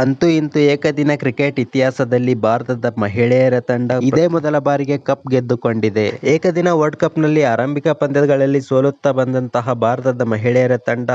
ಅಂತೂ ಇಂತೂ ಏಕದಿನ ಕ್ರಿಕೆಟ್ ಇತಿಹಾಸದಲ್ಲಿ ಭಾರತದ ಮಹಿಳೆಯರ ತಂಡ ಇದೇ ಮೊದಲ ಬಾರಿಗೆ ಕಪ್ ಗೆದ್ದುಕೊಂಡಿದೆ. ಏಕದಿನ ವರ್ಲ್ಡ್ ಕಪ್ನಲ್ಲಿ ಆರಂಭಿಕ ಪಂದ್ಯಗಳಲ್ಲಿ ಸೋಲುತ್ತಾ ಬಂದಂತಹ ಭಾರತದ ಮಹಿಳೆಯರ ತಂಡ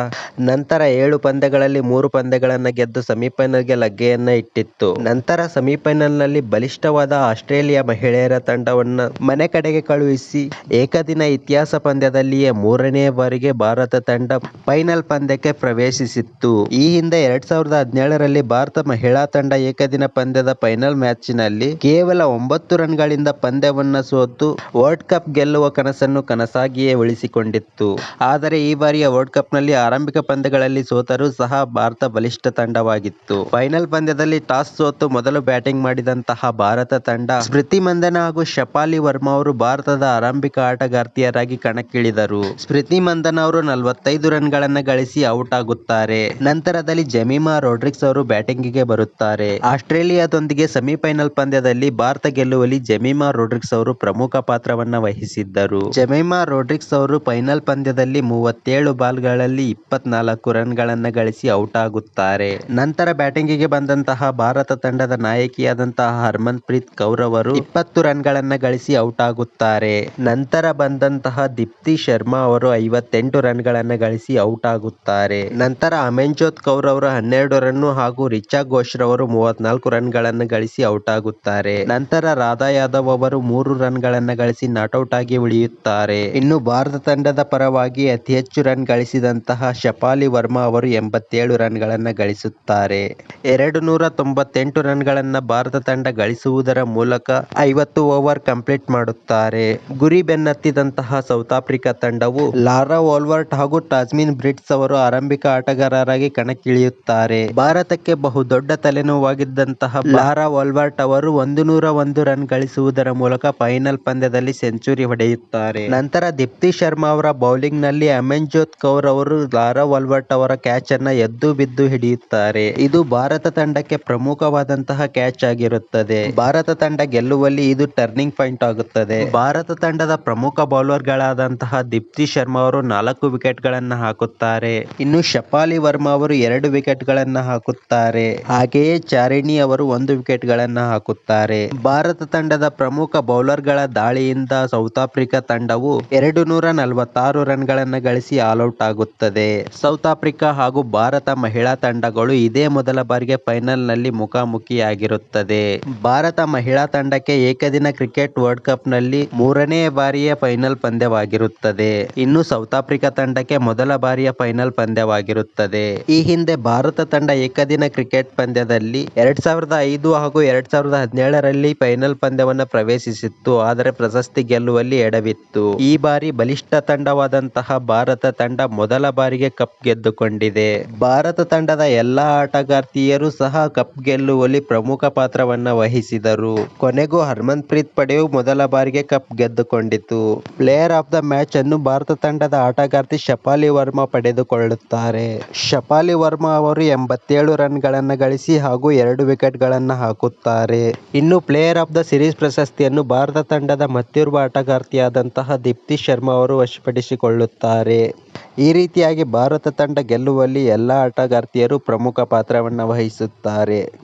ನಂತರ ಏಳು ಪಂದ್ಯಗಳಲ್ಲಿ ಮೂರು ಪಂದ್ಯಗಳನ್ನ ಗೆದ್ದು ಸೆಮಿಫೈನಲ್ಗೆ ಲಗ್ಗೆಯನ್ನ ಇಟ್ಟಿತ್ತು. ನಂತರ ಸೆಮಿಫೈನಲ್ನಲ್ಲಿ ಬಲಿಷ್ಠವಾದ ಆಸ್ಟ್ರೇಲಿಯಾ ಮಹಿಳೆಯರ ತಂಡವನ್ನ ಮನೆ ಕಡೆಗೆ ಕಳುಹಿಸಿ ಏಕದಿನ ಇತಿಹಾಸ ಪಂದ್ಯದಲ್ಲಿಯೇ ಮೂರನೇ ಬಾರಿಗೆ ಭಾರತ ತಂಡ ಫೈನಲ್ ಪಂದ್ಯಕ್ಕೆ ಪ್ರವೇಶಿಸಿತ್ತು. ಈ ಹಿಂದೆ ಎರಡ್ ಸಾವಿರದ ಹದಿನೇಳರಲ್ಲಿ ಭಾರತ ಮಹಿಳಾ ತಂಡ ಏಕದಿನ ಪಂದ್ಯದ ಫೈನಲ್ ಮ್ಯಾಚ್ನಲ್ಲಿ ಕೇವಲ ಒಂಬತ್ತು ರನ್ಗಳಿಂದ ಪಂದ್ಯವನ್ನು ಸೋತು ವರ್ಲ್ಡ್ ಕಪ್ ಗೆಲ್ಲುವ ಕನಸನ್ನು ಕನಸಾಗಿಯೇ ಉಳಿಸಿಕೊಂಡಿತ್ತು. ಆದರೆ ಈ ಬಾರಿಯ ವರ್ಲ್ಡ್ ಕಪ್ನಲ್ಲಿ ಆರಂಭಿಕ ಪಂದ್ಯಗಳಲ್ಲಿ ಸೋತರೂ ಸಹ ಭಾರತ ಬಲಿಷ್ಠ ತಂಡವಾಗಿತ್ತು. ಫೈನಲ್ ಪಂದ್ಯದಲ್ಲಿ ಟಾಸ್ ಸೋತು ಮೊದಲು ಬ್ಯಾಟಿಂಗ್ ಮಾಡಿದಂತಹ ಭಾರತ ತಂಡ ಸ್ಮೃತಿ ಮಂದನ ಹಾಗೂ ಶಫಾಲಿ ವರ್ಮಾ ಅವರು ಭಾರತದ ಆರಂಭಿಕ ಆಟಗಾರ್ತಿಯರಾಗಿ ಕಣಕ್ಕಿಳಿದರು. ಸ್ಮೃತಿ ಮಂದನ ಅವರು ನಲವತ್ತೈದು ರನ್ಗಳನ್ನು ಗಳಿಸಿ ಔಟ್ ಆಗುತ್ತಾರೆ. ನಂತರದಲ್ಲಿ ಜಮೀಮಾ ರೋಡ್ರಿಕ್ಸ್ ಅವರು ಬ್ಯಾಟಿಂಗಿಗೆ ಬರುತ್ತಾರೆ. ಆಸ್ಟ್ರೇಲಿಯಾದೊಂದಿಗೆ ಸೆಮಿಫೈನಲ್ ಪಂದ್ಯದಲ್ಲಿ ಭಾರತ ಗೆಲ್ಲುವಲ್ಲಿ ಜಮೀಮಾ ರೋಡ್ರಿಕ್ಸ್ ಅವರು ಪ್ರಮುಖ ಪಾತ್ರವನ್ನ ವಹಿಸಿದ್ದರು. ಜಮೀಮಾ ರೋಡ್ರಿಕ್ಸ್ ಅವರು ಫೈನಲ್ ಪಂದ್ಯದಲ್ಲಿ ಮೂವತ್ತೇಳು ಬಾಲ್ಗಳಲ್ಲಿ ಇಪ್ಪತ್ನಾಲ್ಕು ರನ್ಗಳನ್ನ ಗಳಿಸಿ ಔಟ್ ಆಗುತ್ತಾರೆ ನಂತರ ಬ್ಯಾಟಿಂಗಿಗೆ ಬಂದಂತಹ ಭಾರತ ತಂಡದ ನಾಯಕಿಯಾದಂತಹ ಹರ್ಮನ್ ಪ್ರೀತ್ ಕೌರ್ ಅವರು ಇಪ್ಪತ್ತು ರನ್ಗಳನ್ನ ಗಳಿಸಿ ಔಟ್ ಆಗುತ್ತಾರೆ ನಂತರ ಬಂದಂತಹ ದೀಪ್ತಿ ಶರ್ಮಾ ಅವರು ಐವತ್ತೆಂಟು ರನ್ಗಳನ್ನ ಗಳಿಸಿ ಔಟ್ ಆಗುತ್ತಾರೆ ನಂತರ ಅಮೆನ್ಜೋತ್ ಕೌರ್ ಅವರು ಹನ್ನೆರಡು ರನ್ನು ಹಾಗೂ ರಿಚಾ ಘೋಷ್ ರವರು ಮೂವತ್ನಾಲ್ಕು ರನ್ಗಳನ್ನು ಗಳಿಸಿ ಔಟ್ ಆಗುತ್ತಾರೆ ನಂತರ ರಾಧಾ ಯಾದವ್ ಅವರು ಮೂರು ರನ್ಗಳನ್ನು ಗಳಿಸಿ ನಾಟ್ಔಟ್ ಆಗಿ ಉಳಿಯುತ್ತಾರೆ. ಇನ್ನು ಭಾರತ ತಂಡದ ಪರವಾಗಿ ಅತಿ ಹೆಚ್ಚು ರನ್ ಗಳಿಸಿದಂತಹ ಶಫಾಲಿ ವರ್ಮಾ ಅವರು ಎಂಬತ್ತೇಳು ರನ್ಗಳನ್ನು ಗಳಿಸುತ್ತಾರೆ. ಎರಡು ನೂರ ತೊಂಬತ್ತೆಂಟು ರನ್ಗಳನ್ನು ಭಾರತ ತಂಡ ಗಳಿಸುವುದರ ಮೂಲಕ ಐವತ್ತು ಓವರ್ ಕಂಪ್ಲೀಟ್ ಮಾಡುತ್ತಾರೆ. ಗುರಿ ಬೆನ್ನತ್ತಿದಂತಹ ಸೌತ್ ಆಫ್ರಿಕಾ ತಂಡವು ಲಾರಾ ವಾಲ್ವರ್ಟ್ ಹಾಗೂ ಟಾಸ್ಮಿನ್ ಬ್ರಿಟ್ಸ್ ಅವರು ಆರಂಭಿಕ ಆಟಗಾರರಾಗಿ ಕಣಕ್ಕಿಳಿಯುತ್ತಾರೆ. ಭಾರತಕ್ಕೆ ಬಹುದೊಡ್ಡ ತಲೆನೋವಾಗಿದ್ದಂತಹ ಲಾರಾ ವಾಲ್ವರ್ಟ್ ಅವರು ಒಂದು ನೂರ ಒಂದು ರನ್ ಗಳಿಸುವುದರ ಮೂಲಕ ಫೈನಲ್ ಪಂದ್ಯದಲ್ಲಿ ಸೆಂಚುರಿ ಹೊಡೆಯುತ್ತಾರೆ. ನಂತರ ದೀಪ್ತಿ ಶರ್ಮಾ ಅವರ ಬೌಲಿಂಗ್ನಲ್ಲಿ ಅಮೆನ್ಜೋತ್ ಕೌರ್ ಅವರು ಲಾರಾ ವಾಲ್ವರ್ಟ್ ಅವರ ಕ್ಯಾಚ್ ಅನ್ನ ಎದ್ದು ಬಿದ್ದು ಹಿಡಿಯುತ್ತಾರೆ. ಇದು ಭಾರತ ತಂಡಕ್ಕೆ ಪ್ರಮುಖವಾದಂತಹ ಕ್ಯಾಚ್ ಆಗಿರುತ್ತದೆ. ಭಾರತ ತಂಡ ಗೆಲ್ಲುವಲ್ಲಿ ಇದು ಟರ್ನಿಂಗ್ ಪಾಯಿಂಟ್ ಆಗುತ್ತದೆ. ಭಾರತ ತಂಡದ ಪ್ರಮುಖ ಬೌಲರ್ ಗಳಾದಂತಹ ದೀಪ್ತಿ ಶರ್ಮಾ ಅವರು ನಾಲ್ಕು ವಿಕೆಟ್ ಗಳನ್ನ ಹಾಕುತ್ತಾರೆ. ಇನ್ನು ಶಪಾಲಿ ವರ್ಮಾ ಅವರು ಎರಡು ವಿಕೆಟ್ ಗಳನ್ನ ಹಾಕುತ್ತಾರೆ. ಹಾಗೆಯೇ ಚಾರಿಣಿ ಅವರು ಒಂದು ವಿಕೆಟ್ ಗಳನ್ನ ಹಾಕುತ್ತಾರೆ. ಭಾರತ ತಂಡದ ಪ್ರಮುಖ ಬೌಲರ್ಗಳ ದಾಳಿಯಿಂದ ಸೌತ್ ಆಫ್ರಿಕಾ ತಂಡವು ಎರಡು ನೂರ ನಲವತ್ತಾರು ರನ್ ಗಳನ್ನ ಗಳಿಸಿ ಆಲ್ಔಟ್ ಆಗುತ್ತದೆ. ಸೌತ್ ಆಫ್ರಿಕಾ ಹಾಗೂ ಭಾರತ ಮಹಿಳಾ ತಂಡಗಳು ಇದೇ ಮೊದಲ ಬಾರಿಗೆ ಫೈನಲ್ನಲ್ಲಿ ಮುಖಾಮುಖಿಯಾಗಿರುತ್ತದೆ. ಭಾರತ ಮಹಿಳಾ ತಂಡಕ್ಕೆ ಏಕದಿನ ಕ್ರಿಕೆಟ್ ವರ್ಲ್ಡ್ ಕಪ್ನಲ್ಲಿ ಮೂರನೇ ಬಾರಿಯ ಫೈನಲ್ ಪಂದ್ಯವಾಗಿರುತ್ತದೆ. ಇನ್ನು ಸೌತ್ ಆಫ್ರಿಕಾ ತಂಡಕ್ಕೆ ಮೊದಲ ಬಾರಿಯ ಫೈನಲ್ ಪಂದ್ಯವಾಗಿರುತ್ತದೆ. ಈ ಹಿಂದೆ ಭಾರತ ತಂಡ ಏಕದಿನ ಕ್ರಿಕೆಟ್ ಪಂದ್ಯದಲ್ಲಿ ಎರಡ್ ಸಾವಿರದ ಐದು ಹಾಗೂ ಎರಡ್ ಸಾವಿರದ ಹದಿನೇಳರಲ್ಲಿ ಫೈನಲ್ ಪಂದ್ಯವನ್ನು ಪ್ರವೇಶಿಸಿತ್ತು, ಆದರೆ ಪ್ರಶಸ್ತಿ ಗೆಲ್ಲುವಲ್ಲಿ ಎಡವಿತ್ತು. ಈ ಬಾರಿ ಬಲಿಷ್ಠ ತಂಡವಾದಂತಹ ಭಾರತ ತಂಡ ಮೊದಲ ಬಾರಿಗೆ ಕಪ್ ಗೆದ್ದುಕೊಂಡಿದೆ. ಭಾರತ ತಂಡದ ಎಲ್ಲಾ ಆಟಗಾರ್ತಿಯರು ಸಹ ಕಪ್ ಗೆಲ್ಲುವಲ್ಲಿ ಪ್ರಮುಖ ಪಾತ್ರವನ್ನ ವಹಿಸಿದರು. ಕೊನೆಗೂ ಹರ್ಮಂತ್ ಪ್ರೀತ್ ಪಡೆಯು ಮೊದಲ ಬಾರಿಗೆ ಕಪ್ ಗೆದ್ದುಕೊಂಡಿತು. ಪ್ಲೇಯರ್ ಆಫ್ ದ ಮ್ಯಾಚ್ ಅನ್ನು ಭಾರತ ತಂಡದ ಆಟಗಾರ್ತಿ ಶಫಾಲಿ ವರ್ಮಾ ಪಡೆದುಕೊಳ್ಳುತ್ತಾರೆ. ಶಫಾಲಿ ವರ್ಮಾ ಅವರು ಎಂಬತ್ತೇಳು ರನ್ ಗಳನ್ನ ಗಳಿಸಿ ಹಾಗೂ ಎರಡು ವಿಕೆಟ್ ಗಳನ್ನ ಹಾಕುತ್ತಾರೆ. ಇನ್ನು ಪ್ಲೇಯರ್ ಆಫ್ ದ ಸಿರೀಸ್ ಪ್ರಶಸ್ತಿಯನ್ನು ಭಾರತ ತಂಡದ ಮತ್ತಿರುವ ಆಟಗಾರ್ತಿಯಾದಂತಹ ದೀಪ್ತಿ ಶರ್ಮಾ ಅವರು ವಶಪಡಿಸಿಕೊಳ್ಳುತ್ತಾರೆ. ಈ ರೀತಿಯಾಗಿ ಭಾರತ ತಂಡ ಗೆಲ್ಲುವಲ್ಲಿ ಎಲ್ಲಾ ಆಟಗಾರ್ತಿಯರು ಪ್ರಮುಖ ಪಾತ್ರವನ್ನು ವಹಿಸುತ್ತಾರೆ.